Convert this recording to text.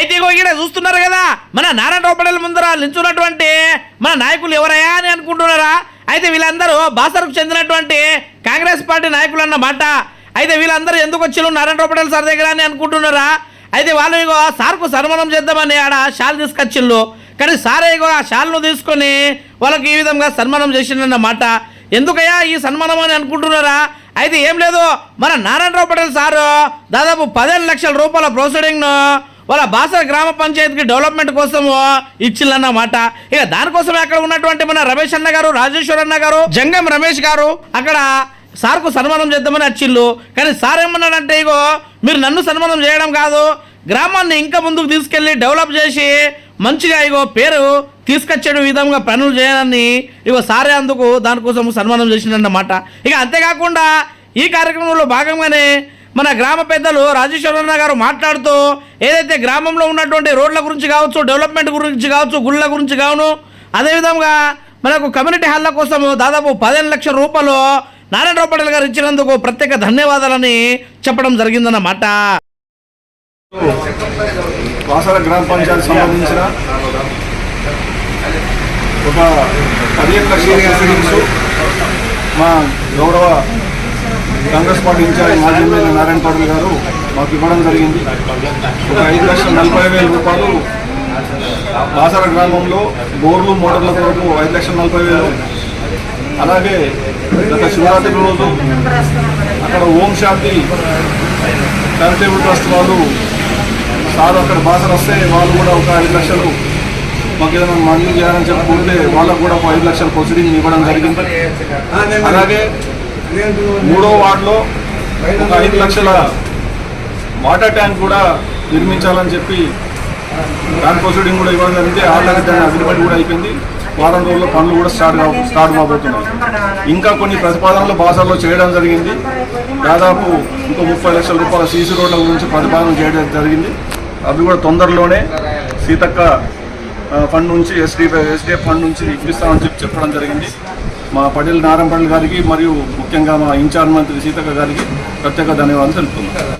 అయితే ఇగో ఇక్కడ చూస్తున్నారు కదా మన నారాయణరావు పటేల్ ముందర నిల్చున్నటువంటి మన నాయకులు ఎవరయ్యా అని అనుకుంటున్నారా? అయితే వీళ్ళందరూ బాసరకు చెందినటువంటి కాంగ్రెస్ పార్టీ నాయకులు అన్నమాట అయితే వీళ్ళందరూ ఎందుకు వచ్చారు నారాయణరావు పటేల్ సార్ దగ్గర అని అనుకుంటున్నారా? అయితే వాళ్ళు ఇగో సార్కు సన్మానం చేద్దామని ఆడ షాల్ తీసుకొచ్చిళ్ళు. కానీ సార్ ఇగో ఆ షాల్ను తీసుకొని వాళ్ళకి ఈ విధంగా సన్మానం చేసిండన్నమాట ఎందుకయ్యా ఈ సన్మానం అని అనుకుంటున్నారా? అయితే ఏం లేదు మన నారాయణరావు పటేల్ సారు దాదాపు పదిహేను లక్షల రూపాయల ప్రొసీడింగ్ను వాళ్ళ బాసర గ్రామ పంచాయతీకి డెవలప్మెంట్ కోసం ఇచ్చిందన్నమాట ఇక దానికోసం అక్కడ ఉన్నటువంటి మన రమేష్ అన్న గారు రాజేశ్వర్ అన్న గారు జంగం రమేష్ గారు అక్కడ సార్కు సన్మానం చేద్దామని వచ్చిళ్ళు. కానీ సార్ ఏమన్నాడంటే ఇగో మీరు నన్ను సన్మానం చేయడం కాదు గ్రామాన్ని ఇంకా ముందుకు తీసుకెళ్ళి డెవలప్ చేసి మంచిగా ఇగో పేరు తీసుకొచ్చే విధంగా పనులు చేయాలని ఇగో సారే అందుకు దానికోసం సన్మానం చేసిండన్నమాట. ఇక అంతేకాకుండా ఈ కార్యక్రమంలో భాగంగానే మన గ్రామ పెద్దలు రాజేశ్వరన్న గారు మాట్లాడుతూ ఏదైతే గ్రామంలో ఉన్నటువంటి రోడ్ల గురించి కావచ్చు డెవలప్మెంట్ గురించి కావచ్చు గుళ్ళ గురించి కావును అదేవిధంగా మనకు కమ్యూనిటీ హాల్ల కోసం దాదాపు పదిహేను లక్షల రూపాయలు నారాయణరావు పటేల్ గారు ఇచ్చినందుకు ప్రత్యేక ధన్యవాదాలని చెప్పడం జరిగిందన్నమాట. వాసర గ్రామ పంచాయతీ సంబంధించిన ఒక పదిహేను లక్షల మా గౌరవ కాంగ్రెస్ పార్టీ ఇన్ఛార్జ్ మాజీ ఎమ్మెల్యే నారాయణ పాటిల్ గారు మాకు ఇవ్వడం జరిగింది. ఒక ఐదు లక్షల నలభై వేల రూపాయలు బాసర గ్రామంలో బోర్లు మోటార్ల కొరకు ఐదు లక్షల నలభై వేలు. అలాగే గత శివరాత్రి రోజు అక్కడ ఓం శాంతి చారిటబుల్ ట్రస్ట్ వాళ్ళు సార్ అక్కడ బాసర వస్తే వాళ్ళు కూడా ఒక ఐదు లక్షలు మాకు ఏదైనా మంజూరు చేయాలని చెప్పుకుంటే వాళ్ళకు కూడా ఒక ఐదు లక్షల ప్రొసీడింగ్ ఇవ్వడం జరిగింది. అలాగే మూడో వార్డులో ఒక ఐదు లక్షల వాటర్ ట్యాంక్ కూడా నిర్మించాలని చెప్పి దాని ప్రొసీడింగ్ కూడా ఇవ్వడం జరిగింది ఆల్రెడీ దాని అగ్రిమెంట్ కూడా అయిపోయింది. వారం రోజుల్లో పనులు కూడా స్టార్ట్ కావ స్టార్ట్ కాబోతున్నాయి. ఇంకా కొన్ని ప్రతిపాదనలు బాసర్లో చేయడం జరిగింది. దాదాపు ఇంకో ముప్పై లక్షల రూపాయల సీసీ రోడ్ల గురించి ప్రతిపాదన చేయడం జరిగింది. అవి కూడా తొందరలోనే సీతక్క ఫండ్ నుంచి ఎస్డీ ఎస్డీఎఫ్ ఫండ్ నుంచి ఇప్పిస్తామని చెప్పి చెప్పడం జరిగింది. మా పటేల్ నారాయణ పటేల్ గారికి మరియు ముఖ్యంగా మా ఇన్ఛార్జ్ మంత్రి సీతక్క గారికి ప్రత్యేక ధన్యవాదాలు తెలుపుతున్నాను